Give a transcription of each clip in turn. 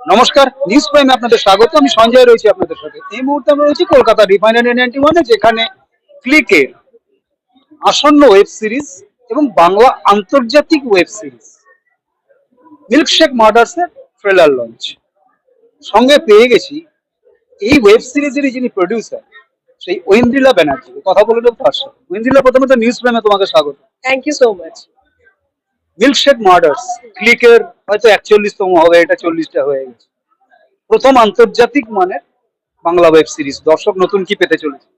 নমস্কার নিউজ প্রাইমে আপনাদের স্বাগত। আমি সঞ্জয় রয়েছি আপনাদের সাথে। এই মুহূর্তে আমরা রয়েছি কলকাতা রিফাইনারি নাইনটি ওয়ানে যেখানে ক্লিকের আসন্ন ওয়েব সিরিজ এবং বাংলা আন্তর্জাতিক ওয়েব সিরিজ মিল্কশেক মার্ডার্স এর ট্রেলার লঞ্চ সঙ্গে পেয়ে গেছি এই ওয়েব সিরিজেরই যিনি প্রডিউসার সেই ঐন্দ্রিলা ব্যানার্জি কথা বলে দেবো তার সাথে। ঐন্দ্রিলা প্রথমত নিউজ প্রাইমে তোমাকে স্বাগত। Thank you so much milkshake murders ক্লিকের হয়তো একচল্লিশতম হবে, এটা চল্লিশটা হয়ে গেছে। প্রথম আন্তর্জাতিক মানের বাংলা ওয়েব সিরিজ। দর্শক, নতুন কি পেতে চলেছে?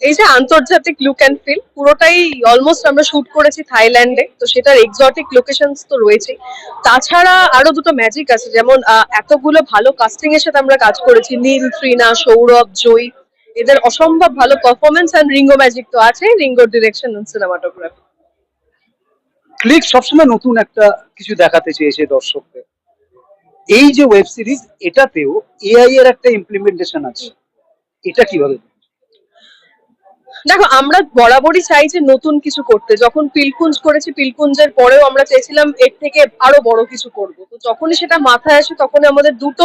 এই যে আন্তর্জাতিক লুক অ্যান্ড ফিল পুরোটাই অলমোস্ট আমরা শুট করেছি থাইল্যান্ডে, তো সেটার এক্সোটিক লোকেশনস তো রয়েছে তাছাড়া আরও দুটো ম্যাজিক আছে, যেমন এতগুলো ভালো কাস্টিং এর সাথে আমরা কাজ করেছি। নীল, ত্রিনা, সৌরভ, জয়ী, এদের অসম্ভব ভালো পারফরমেন্স অ্যান্ড রিঙ্গো ম্যাজিক তো আছে রিঙ্গোর ডিরেকশন সিনেমাটোগ্রাফি ক্লিক সবসময় নতুন একটা কিছু দেখাতে চেয়েছে দর্শকদের। এই যে ওয়েব সিরিজ এটাতেও এআই এর একটা ইমপ্লিমেন্টেশন আছে। এটা কীভাবে? দেখো, আমরা বরাবরই চাই যে নতুন কিছু করতে। যখন পিলকুঞ্জ করেছি, পিলকুঞ্জের পরেও আমরা চেয়েছিলাম এর থেকে আরও বড় কিছু করব। তো যখনই সেটা মাথায় আসে, তখনই আমাদের দুটো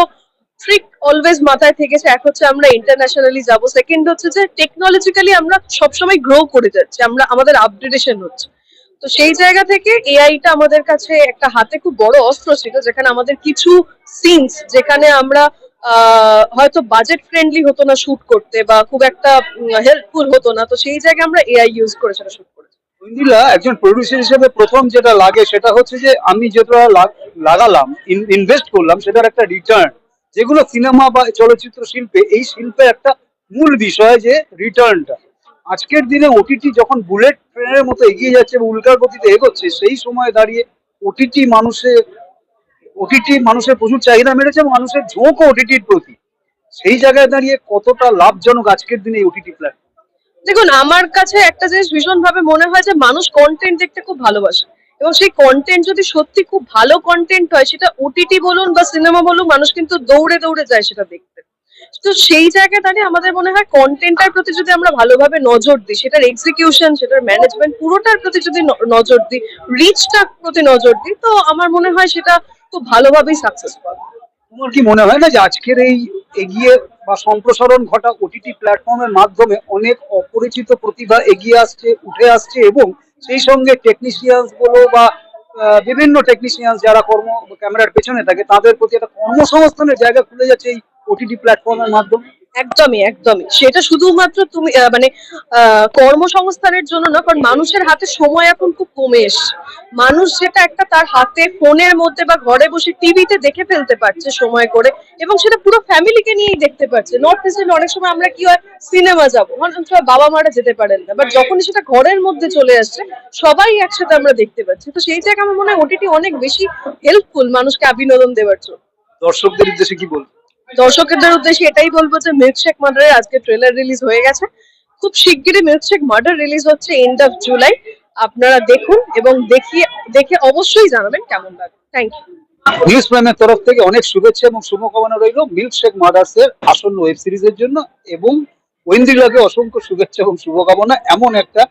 ট্রিক অলওয়েজ মাথায় থেকেছে। এক হচ্ছে আমরা ইন্টারন্যাশনালি যাব। সেকেন্ড হচ্ছে যে টেকনোলজিক্যালি আমরা সবসময় গ্রো করে যাচ্ছি। আমরা, আমাদের আপডেটেশন হচ্ছে। তো সেই জায়গা থেকে এআইটা আমাদের কাছে একটা হাতে খুব বড় অস্ত্র ছিল, যেখানে আমাদের কিছু সিনস যেখানে আমরা হয়তো বাজেট ফ্রেন্ডলি হতো না শুট করতে বা খুব একটা হেল্পফুল হতো না। তো সেই জায়গায় আমরা এআই ইউজ করে সেটা শুট করেছি একজন প্রডিউসার হিসেবে প্রথম যেটা লাগে সেটা হচ্ছে যে আমি যেটা লাগালাম ইনভেস্ট করলাম সেটার একটা রিটার্ন যেগুলো সিনেমা বা চলচ্চিত্র শিল্পে এই শিল্পে একটা মূল বিষয় যে রিটার্নটা আজকের দিনে ওটিটি যখন বুলেট ট্রেনের মতো এগিয়ে যাচ্ছে এবং উল্কার গতিতে এগোচ্ছে, সেই সময় দাঁড়িয়ে ওটিটি মানুষের ওটিটি মানুষের প্রচুর চাহিদা মেরেছে এবং মানুষের ঝোঁকও ওটিটির প্রতি। সেই জায়গায় দাঁড়িয়ে কতটা লাভজনক আজকের দিনে এই ওটিটি প্ল্যাটফর্ম দেখুন, আমার কাছে একটা জিনিস ভীষণ ভাবে মনে হয় যে মানুষ কন্টেন্ট দেখতে খুব ভালোবাসে। এবং সেই কন্টেন্ট যদি সত্যি খুব ভালো কন্টেন্ট হয়, সেটা ওটিটি বলুন বা সিনেমা বলুন, মানুষ কিন্তু দৌড়ে দৌড়ে যায় সেটা দেখতে। তো সেই জায়গায় দাঁড়িয়ে আমাদের মনে হয় কন্টেন্টটার প্রতি যদি আমরা ভালোভাবে নজর দিই, সেটার এক্সিকিউশন সেটার ম্যানেজমেন্ট পুরোটার প্রতি যদি নজর দিই রিচটার প্রতি নজর দিই, তো আমার মনে হয় সেটা খুব ভালোভাবেই সাকসেস তোমার কি মনে হয় না যে আজকের এই এগিয়ে বা সম্প্রসারণ ঘটা ওটিটি প্ল্যাটফর্মের মাধ্যমে অনেক অপরিচিত প্রতিভা এগিয়ে আসছে, উঠে আসছে এবং সেই সঙ্গে টেকনিশিয়ানস বলো বা বিভিন্ন টেকনিশিয়ানস যারা কর্ম ক্যামেরার পেছনে থাকে, তাদের প্রতি একটা কর্মসংস্থানের জায়গা খুলে যাচ্ছে এই ওটিটি প্ল্যাটফর্মের মাধ্যমে? একদমই একদমই। সেটা শুধুমাত্র তুমি আহ, মানে আহ, কর্মসংস্থানের জন্য না কারণ মানুষের হাতে সময় এখন খুব কমে এসছে মানুষ যেটা একটা তার হাতে ফোনের মধ্যে বা ঘরে বসে টিভিতে দেখে ফেলতে পারছে সময় করে এবং সেটা পুরো ফ্যামিলিকে নিয়েই দেখতে পারছে। নর্থ ইস্টে অনেক সময় আমরা কি হয় সিনেমা যাব। অনেক সময় বাবা মারা যেতে পারেন না বাট যখনই সেটা ঘরের মধ্যে চলে আসছে সবাই একসাথে আমরা দেখতে পাচ্ছি। তো সেই জায়গায় আমার মনে হয় ওটিটি অনেক বেশি হেল্পফুল মানুষকে বিনোদন দেওয়ার জন্য। দর্শকদের উদ্দেশ্যে কি বলব? দর্শকদের উদ্দেশ্যে এটাই বলব যে মিল্কশেক মার্ডারের আজকে ট্রেলার রিলিজ হয়ে গেছে। খুব শিগগিরই মিল্কশেক মার্ডার রিলিজ হচ্ছে এন্ড অফ জুলাই আপনারা দেখুন এবং দেখিয়ে, দেখে অবশ্যই জানাবেন কেমন লাগে। থ্যাংক ইউ নিউজ প্রাইমের তরফ থেকে অনেক শুভেচ্ছা এবং শুভকামনা রইল মিল্কশেক মার্ডার্স এর আসন্ন ওয়েব সিরিজের জন্য এবং ঐন্দ্রিলাকে অসংখ্য শুভেচ্ছা এবং শুভকামনা এমন একটা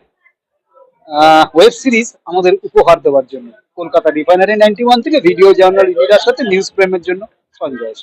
ওয়েব সিরিজ আমাদের উপহার দেওয়ার জন্য। কলকাতা রিফাইনারি নাইনটি ওয়ান থেকে ভিডিও জার্নাল ইন্ডিয়ার সাথে নিউজ প্রাইমের জন্য সঞ্জয়।